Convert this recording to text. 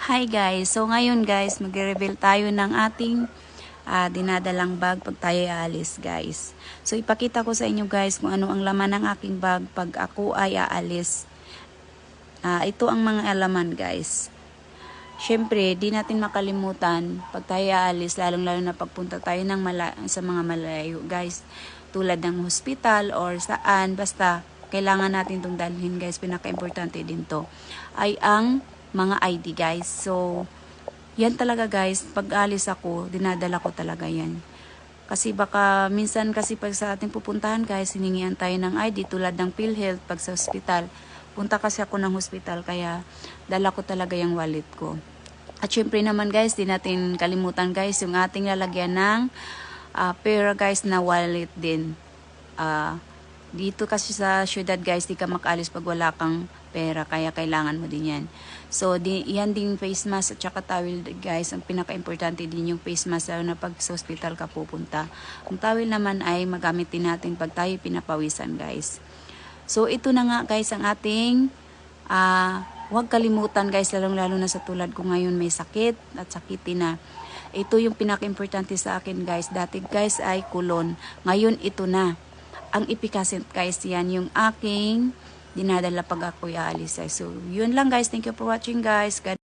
Hi guys! So ngayon guys, magre-reveal tayo ng ating ah, dinadalang bag pag tayo aalis guys. So ipakita ko sa inyo guys kung ano ang laman ng aking bag pag ako ay aalis. Ah, ito ang mga alaman guys. Siyempre, di natin makalimutan pag tayo aalis, lalong-lalo na pagpunta tayo ng mala- sa mga malayo guys. Tulad ng hospital or saan, basta kailangan natin itong dalhin guys. Pinaka-importante din to ay ang mga ID guys. So, yan talaga guys, pag alis ako, dinadala ko talaga yan. Kasi baka minsan kasi pag sa ating pupuntahan guys, hiningihan tayo ng ID tulad ng PhilHealth pag sa hospital. Punta kasi ako ng hospital kaya dala ko talaga yung wallet ko. At syempre naman guys, di natin kalimutan guys yung ating lalagyan ng ah, pera guys na wallet din. Ah, dito kasi sa syudad guys, di ka makaalis pag wala kang pera, kaya kailangan mo din yan. So, di, yan din face mask at saka towel guys. Ang pinaka-importante din yung face mask lalo na pag sa hospital ka pupunta. Ang towel naman ay magamit din natin pag tayo pinapawisan guys. So, ito na nga guys ang ating ah huwag kalimutan guys, lalong-lalo na sa tulad ko ngayon may sakit at sakitin na. Ito yung pinaka-importante sa akin guys. Dati guys ay kulon. Ngayon ito na. Ang ipikasit guys yan yung aking dinadala pag ako aalis. So, yun lang guys. Thank you for watching guys. God